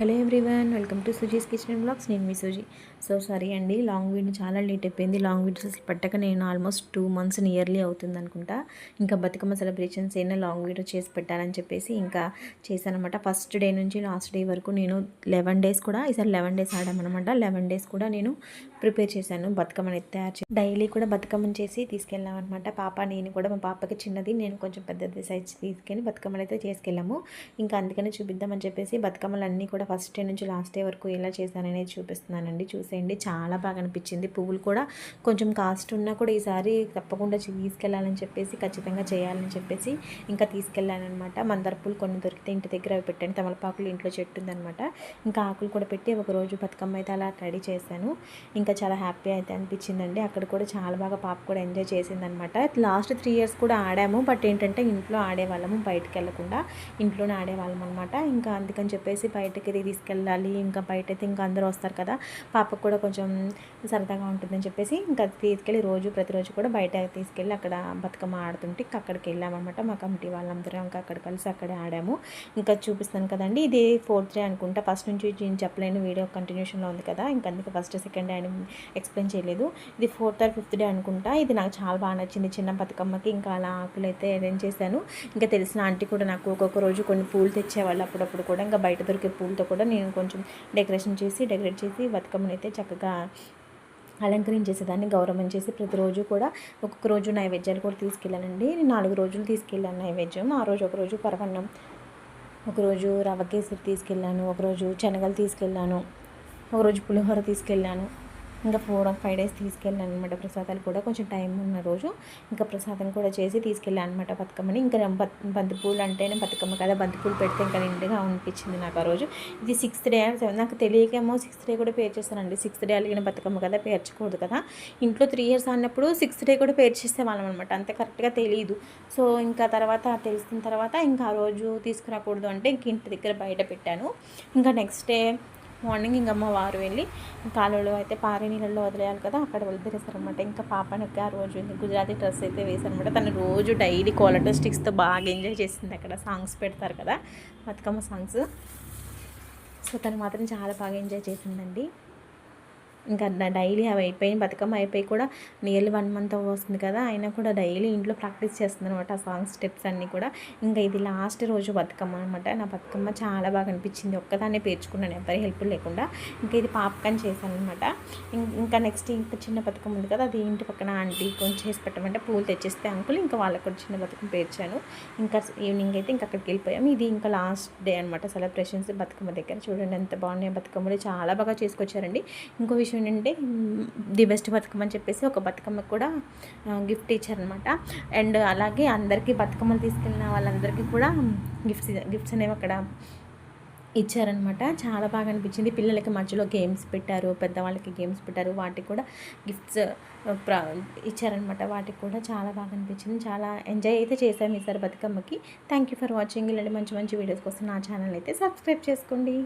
Hello everyone welcome to Suji's kitchen blogs. నేను మీ Suji. So sorry అండి లాంగ్ వీడియో చాలా లేట్ అయిపోయింది. లాంగ్ వీడియోస్ పట్టక నేను ఆల్మోస్ట్ టూ మంత్స్ నియర్లీ అవుతుంది అనుకుంటా. ఇంకా బతుకమ్మ సెలబ్రేషన్స్ అయినా లాంగ్ వీడియో చేసి పెట్టాలని చెప్పేసి ఇంకా చేశానమాట ఫస్ట్ డే నుంచి లాస్ట్ డే వరకు నేను లెవెన్ డేస్ కూడా ఈసారి లెవెన్ డేస్ ఆడామన్నమాట. లెవెన్ డేస్ కూడా నేను ప్రిపేర్ చేశాను బతుకమ్మని తయారు చేసి డైలీ కూడా బతుకమ్మని చేసి తీసుకెళ్ళాం అనమాట పాప నేను కూడా మా పాపకి చిన్నది నేను కొంచెం పెద్దది సైజ్ తీసుకెళ్ళి బతుకమ్మలు అయితే చేసుకెళ్ళాము. ఇంకా అందుకని చూపిద్దామని చెప్పేసి బతుకమ్మలు అన్నీ కూడా ఫస్ట్ డే నుంచి లాస్ట్ డే వరకు ఎలా చేశాననేది చూపిస్తున్నానండి. చూసేయండి. చాలా బాగా అనిపించింది. పువ్వులు కూడా కొంచెం కాస్ట్ ఉన్నా కూడా ఈసారి తప్పకుండా తీసుకెళ్ళాలని చెప్పేసి ఖచ్చితంగా చేయాలని చెప్పేసి ఇంకా తీసుకెళ్ళాను మందార పూలు కొన్ని దొరికితే ఇంటి దగ్గర అవి పెట్టాను తమలపాకులు ఇంట్లో చెట్టు ఉందనమాట ఇంకా ఆకులు కూడా పెట్టి ఒకరోజు బతుకమ్మ అయితే అలా రెడీ చేశాను. ఇంకా చాలా హ్యాపీ అయితే అనిపించిందండి. అక్కడ కూడా చాలా బాగా పాప కూడా ఎంజాయ్ చేసిందనమాట లాస్ట్ త్రీ ఇయర్స్ కూడా ఆడాము. బట్ ఏంటంటే ఇంట్లో ఆడేవాళ్ళము బయటకు వెళ్ళకుండా ఇంట్లోనే ఆడేవాళ్ళం అనమాట ఇంకా అందుకని చెప్పేసి బయటకి తీసుకెళ్ళాలి. ఇంకా బయట అయితే ఇంకా అందరూ వస్తారు కదా. పాపకు కూడా కొంచెం సరదాగా ఉంటుందని చెప్పేసి ఇంకా తీసుకెళ్ళి రోజు ప్రతిరోజు కూడా బయట తీసుకెళ్ళి అక్కడ బతుకమ్మ ఆడుతుంటే ఇంకా అక్కడికి వెళ్ళామన్నమాట. మా కమిటీ వాళ్ళందరూ ఇంకా అక్కడ కలిసి అక్కడే ఆడాము. ఇంకా చూపిస్తాను కదండి. ఇది ఫోర్త్ డే అనుకుంటా. ఫస్ట్ నుంచి నేను చెప్పలేని వీడియో కంటిన్యూషన్లో ఉంది కదా. ఇంకా అందుకే ఫస్ట్ సెకండ్ డే అని ఎక్స్ప్లెయిన్ చేయలేదు. ఇది ఫోర్త్ ఆర్ ఫిఫ్త్ డే అనుకుంటా. ఇది నాకు చాలా బాగా నచ్చింది. చిన్న బతుకమ్మకి ఇంకా అలా ఆకులు అయితే అరేంజ్ చేశాను. ఇంకా తెలిసిన ఆంటీ కూడా నాకు ఒక్కొక్క రోజు కొన్ని పూలు తెచ్చేవాళ్ళు అప్పుడప్పుడు కూడా. ఇంకా బయట దొరికే పూలతో కూడా నేను కొంచెం డెకరేషన్ చేసి డెకరేట్ చేసి బతుకమ్మని అయితే చక్కగా అలంకరించేసేదాన్ని గౌరవం చేసి ప్రతిరోజు కూడా ఒక్కొక్క రోజు నైవేద్యాలు కూడా తీసుకెళ్ళానండి. నాలుగు రోజులు తీసుకెళ్ళాను నైవేద్యం. ఆ రోజు ఒకరోజు పరవన్నం ఒకరోజు రవ్వ కేసరి తీసుకెళ్ళాను ఒకరోజు శనగలు తీసుకెళ్ళాను ఒకరోజు పులిహోర తీసుకెళ్ళాను. ఇంకా ఫోర్ ఆర్ ఫైవ్ డేస్ తీసుకెళ్ళాను అనమాట ప్రసాదాలు కూడా కొంచెం టైం ఉన్న రోజు ఇంకా ప్రసాదం కూడా చేసి తీసుకెళ్ళాను అనమాట బతుకమ్మని. ఇంకా బంతిపూలు అంటేనే బతుకమ్మ కదా. బంతిపూలు పెడితే ఇంకా నిండుగా అనిపించింది నాకు ఆ రోజు. ఇది సిక్స్త్ డే నాకు తెలియకేమో సిక్స్త్ డే కూడా పేర్ చేస్తానండి సిక్స్త్ డే అలిగిన బతుకమ్మ కదా పేర్చకూడదు కదా. ఇంట్లో త్రీ ఇయర్స్ అన్నప్పుడు సిక్స్త్ డే కూడా పేర్చేస్తే వాళ్ళం అనమాట అంత కరెక్ట్గా తెలియదు సో ఇంకా తర్వాత తెలిసిన తర్వాత ఇంకా ఆ రోజు తీసుకురాకూడదు అంటే ఇంక ఇంటి దగ్గర బయట పెట్టాను. ఇంకా నెక్స్ట్ డే మార్నింగ్ ఇంకమ్మ వారు వెళ్ళి కాలువలో అయితే పారే నీళ్ళల్లో వదిలేయాలి కదా అక్కడ వదిలేస్తారనమాట ఇంకా పాపనకి ఆ రోజు గుజరాతీ డ్రెస్ అయితే వేసారనమాట తను రోజు డైలీ క్వాలిటీ స్టిక్స్తో బాగా ఎంజాయ్ చేసింది అక్కడ. సాంగ్స్ పెడతారు కదా బతుకమ్మ సాంగ్స్. సో తను మాత్రం చాలా బాగా ఎంజాయ్ చేసిందండి. ఇంకా డైలీ అవి అయిపోయి బతుకమ్మ అయిపోయి కూడా నియర్లీ వన్ మంత్ వస్తుంది కదా అయినా కూడా డైలీ ఇంట్లో ప్రాక్టీస్ చేస్తుంది అనమాట ఆ సాంగ్ స్టెప్స్ అన్నీ కూడా. ఇంకా ఇది లాస్ట్ రోజు బతుకమ్మ అనమాట నా బతుకమ్మ చాలా బాగా అనిపించింది. ఒక్కదాన్నే పేర్చుకున్నాను ఎవరి హెల్ప్ లేకుండా. ఇంకా ఇది పాపకని చేశాను అనమాట ఇంకా నెక్స్ట్ ఇంకా చిన్న బతుకమ్మ ఉంది కదా అది ఇంటి పక్కన ఆంటీ కొంచెం చేసి పెట్టమంటే పూలు తెచ్చేస్తే అంకుల్ ఇంకా వాళ్ళకి కూడా చిన్న బతుకమ్మ పేర్చాను. ఇంకా ఈవినింగ్ అయితే ఇంకా అక్కడికి వెళ్ళిపోయాము. ఇది ఇంకా లాస్ట్ డే అనమాట సెలబ్రేషన్స్ బతుకమ్మ దగ్గర. చూడండి ఎంత బాగున్నాయి బతుకమ్మలు. చాలా బాగా చేసుకొచ్చారండి. ఇంకో విషయం విషయం ఏంటంటే ది బెస్ట్ బతుకమ్మ అని చెప్పేసి ఒక బతుకమ్మ కూడా గిఫ్ట్ ఇచ్చారనమాట అండ్ అలాగే అందరికీ బతుకమ్మలు తీసుకెళ్ళిన వాళ్ళందరికీ కూడా గిఫ్ట్స్ గిఫ్ట్స్ అనేవి అక్కడ ఇచ్చారనమాట చాలా బాగా అనిపించింది. పిల్లలకి మధ్యలో గేమ్స్ పెట్టారు పెద్దవాళ్ళకి గేమ్స్ పెట్టారు. వాటికి కూడా గిఫ్ట్స్ ఇచ్చారనమాట వాటికి కూడా చాలా బాగా అనిపించింది. చాలా ఎంజాయ్ అయితే చేశాము ఈసారి బతుకమ్మకి. థ్యాంక్ యూ ఫర్ వాచింగ్ ఇలాంటి మంచి మంచి వీడియోస్ కోసం నా ఛానల్ అయితే సబ్స్క్రైబ్ చేసుకోండి.